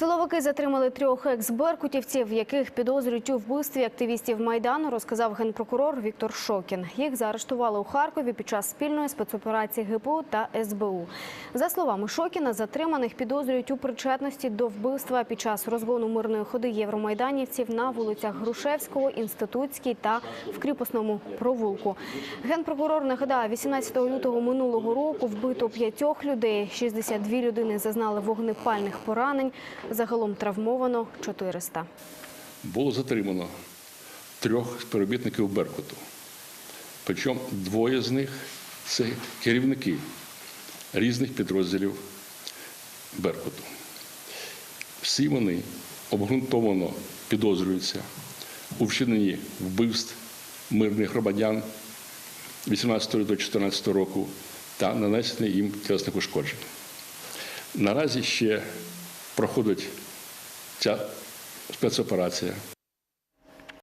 Силовики затримали трьох екс-беркутівців, яких підозрюють у вбивстві активістів Майдану, розказав генпрокурор Віктор Шокін. Їх заарештували у Харкові під час спільної спецоперації ГПУ та СБУ. За словами Шокіна, затриманих підозрюють у причетності до вбивства під час розгону мирної ходи євромайданівців на вулицях Грушевського, Інститутській та в Кріпосному провулку. Генпрокурор нагадає, 18 лютого минулого року вбито п'ятьох людей, 62 людини зазнали вогнепальних поранень. Загалом травмовано 400. було затримано трьох співробітників Беркуту. Причому двоє з них це керівники різних підрозділів Беркуту. Всі вони обґрунтовано підозрюються у вчиненні вбивств мирних громадян 18 до 2014 року та нанесення їм тілесних ушкоджень. Наразі ще проходить ця спецоперація.